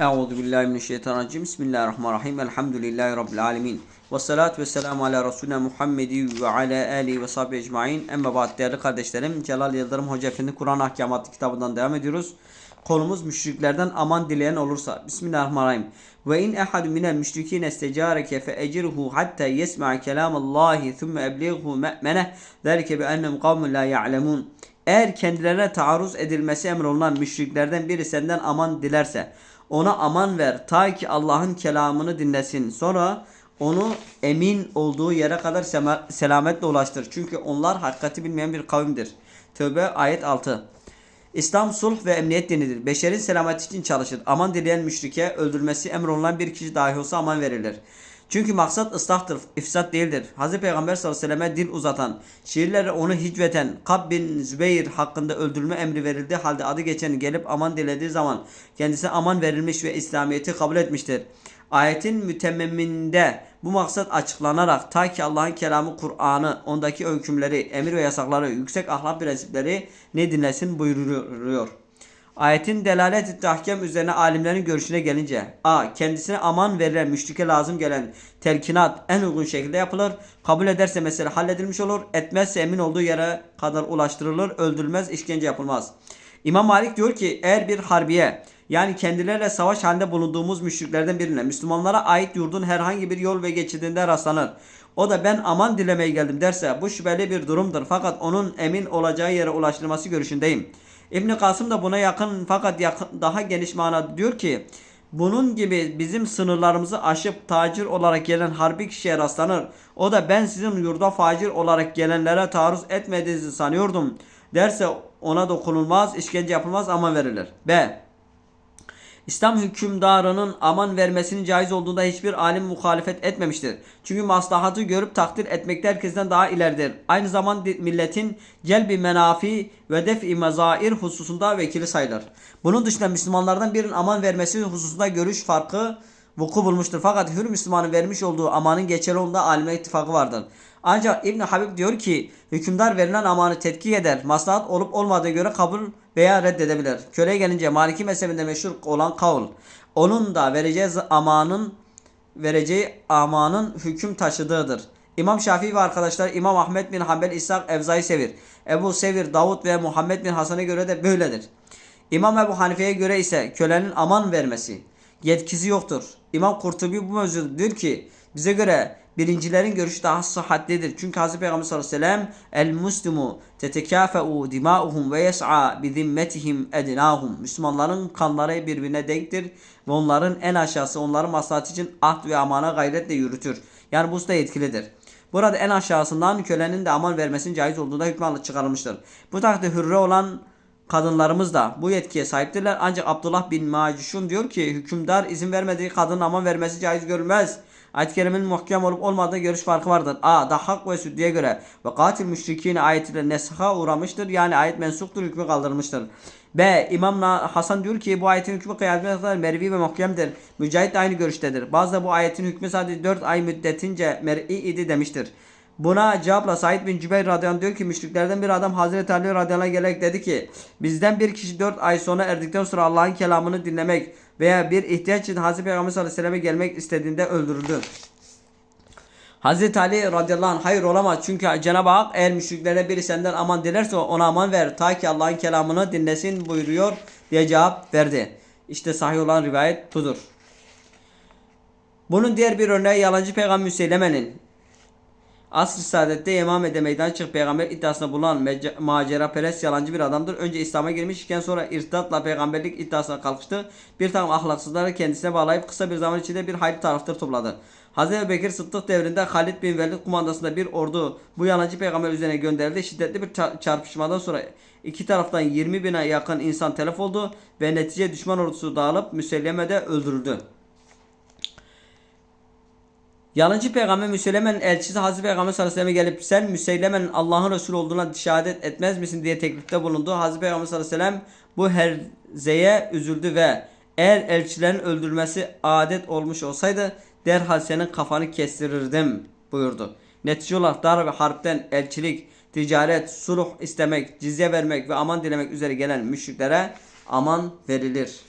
Euzu billahi mineşşeytanirracim. Bismillahirrahmanirrahim. Elhamdülillahi rabbil alamin. Ve salatu vesselamu ala Resulina Muhammedi ve ala alihi ve sahbihi ecmaîn. Emma ba'd değerli kardeşlerim. Celal Yıldırım Hoca Efendi Kur'an Ahkamatı kitabından devam ediyoruz. Konumuz müşriklerden aman dileyen olursa. Bismillahirrahmanirrahim. Ve in ehadun minel müşrikin estecâreke fe ecirhu hatta yesma'a kelâmallahi thumme eblighu me'meneh. Zalike bi ennem kavmun la ya'lemun. Eğer kendilerine taarruz edilmesi emrolunan müşriklerden biri senden aman dilerse ona aman ver ta ki Allah'ın kelamını dinlesin. Sonra onu emin olduğu yere kadar selametle ulaştır. Çünkü onlar hakikati bilmeyen bir kavimdir. Tövbe ayet 6. İslam sulh ve emniyet dinidir. Beşerin selameti için çalışır. Aman dileyen müşrike öldürmesi emrolunan bir kişi dahi olsa aman verilir. Çünkü maksat ıslahtır, ifsat değildir. Hz. Peygamber sallallahu aleyhi ve selleme dil uzatan, şiirleri onu hicveten Kab bin Zübeyir hakkında öldürülme emri verildiği halde adı geçen gelip aman dilediği zaman kendisine aman verilmiş ve İslamiyet'i kabul etmiştir. Ayetin mütemmeminde bu maksat açıklanarak ta ki Allah'ın kelamı Kur'an'ı, ondaki hükümleri, emir ve yasakları, yüksek ahlak prensipleri ne dinlesin buyuruyor. Ayetin delalet tahkem üzerine alimlerin görüşüne gelince A. Kendisine aman verilen müşrike lazım gelen telkinat en uygun şekilde yapılır. Kabul ederse mesele halledilmiş olur. Etmezse emin olduğu yere kadar ulaştırılır. Öldürülmez, işkence yapılmaz. İmam Malik diyor ki eğer bir harbiye yani kendileriyle savaş halinde bulunduğumuz müşriklerden birine Müslümanlara ait yurdun herhangi bir yol ve geçidinde rastlanır. O da ben aman dilemeye geldim derse bu şüpheli bir durumdur. Fakat onun emin olacağı yere ulaştırılması görüşündeyim. İbn Kasım da buna yakın fakat yakın, daha geniş manada diyor ki bunun gibi bizim sınırlarımızı aşıp tacir olarak gelen harbi kişiye rastlanır. O da ben sizin yurda facir olarak gelenlere taarruz etmediğinizi sanıyordum. Derse ona dokunulmaz, işkence yapılmaz ama verilir. B. İslam hükümdarının aman vermesinin caiz olduğunda hiçbir alim muhalefet etmemiştir. Çünkü maslahatı görüp takdir etmekte herkesten daha ileridir. Aynı zamanda milletin celbi menafi ve def'i mezair hususunda vekili sayılır. Bunun dışında Müslümanlardan birinin aman vermesi hususunda görüş farkı vuku bulmuştur. Fakat hür Müslümanın vermiş olduğu amanın geçerli olduğunda alime ittifakı vardır. Ancak İbn Habib diyor ki hükümdar verilen amanı tetkik eder. Maslahat olup olmadığı göre kabul veya reddedebilir. Köleye gelince Maliki mezhebinde meşhur olan kavul. Onun da vereceği amanın vereceği amanın hüküm taşıdığıdır. İmam Şafii ve arkadaşlar İmam Ahmet bin Hanbel İshak Evzai Sevir, Ebu Sevir, Davud ve Muhammed bin Hasan'a göre de böyledir. İmam Ebu Hanife'ye göre ise kölenin aman vermesi yetkisi yoktur. İmam Kurtubi bu mevzuda diyor ki bize göre birincilerin görüşü daha sıhhatlidir. Çünkü Hz. Peygamber sallallahu aleyhi ve sellem el muslimu tetekâfe'u dimâuhum ve yes'a bi zimmetihim ednâhum. Müslümanların kanları birbirine denktir ve onların en aşağısı onların maslahatı için ahd ve amana gayretle yürütür. Yani bu da yetkilidir. Burada en aşağısından kölenin de aman vermesinin caiz olduğunda hükmü çıkarılmıştır. Bu takdirde hürre olan kadınlarımız da bu yetkiye sahiptirler. Ancak Abdullah bin Macuşun diyor ki hükümdar izin vermediği kadın aman vermesi caiz görülmez. Ayet-i kerimenin muhkem olup olmadığı görüş farkı vardır. A. Dahhak ve Süddi'ye göre ve katil müşrikin ayetiyle nesha uğramıştır. Yani ayet mensuktur hükmü kaldırılmıştır. B. İmam Hasan diyor ki bu ayetin hükmü kıyamete kadar mervi ve muhkemdir. Mücahit de aynı görüştedir. Bazı da bu ayetin hükmü sadece 4 ay müddetince mer'i idi demiştir. Buna cevapla Said bin Cübeyr radıyallahu diyor ki müşriklerden bir adam Hazreti Ali radıyallahu gelerek dedi ki bizden bir kişi 4 ay sonra erdikten sonra Allah'ın kelamını dinlemek veya bir ihtiyaç için Hazreti Peygamber sallallahu aleyhi ve selleme gelmek istediğinde öldürüldü. Hazreti Ali radıyallahu anh hayır olamaz çünkü Cenab-ı Hak eğer müşriklere biri senden aman dilerse ona aman ver ta ki Allah'ın kelamını dinlesin buyuruyor diye cevap verdi. İşte sahih olan rivayet budur. Bunun diğer bir örneği yalancı peygamber Müseyleme'nin Asr-ı Saadet'te imamede meydan çık peygamber iddiasında bulunan macera perest yalancı bir adamdır. Önce İslam'a girmiş iken sonra irtidatla peygamberlik iddiasına kalkıştı. Bir takım ahlaksızları kendisine bağlayıp kısa bir zaman içinde bir hayli taraftar topladı. Hazreti Bekir Sıddık devrinde Halid bin Velid kumandasında bir ordu bu yalancı peygamber üzerine gönderildi. Şiddetli bir çarpışmadan sonra iki taraftan 20 bine yakın insan telef oldu ve netice düşman ordusu dağılıp Müselleme'de öldürüldü. Yalancı peygamber Müseyleme'nin elçisi Hazreti Peygamber sallallahu aleyhi ve sellem gelip sen Müseyleme'nin Allah'ın Resulü olduğuna şehadet etmez misin diye teklifte bulundu. Hazreti Peygamber sallallahu aleyhi ve sellem bu herzeye üzüldü ve eğer elçilerin öldürmesi adet olmuş olsaydı derhal senin kafanı kestirirdim buyurdu. Netice olarak dar ve harpten elçilik, ticaret, sulh istemek, cizye vermek ve aman dilemek üzere gelen müşriklere aman verilir.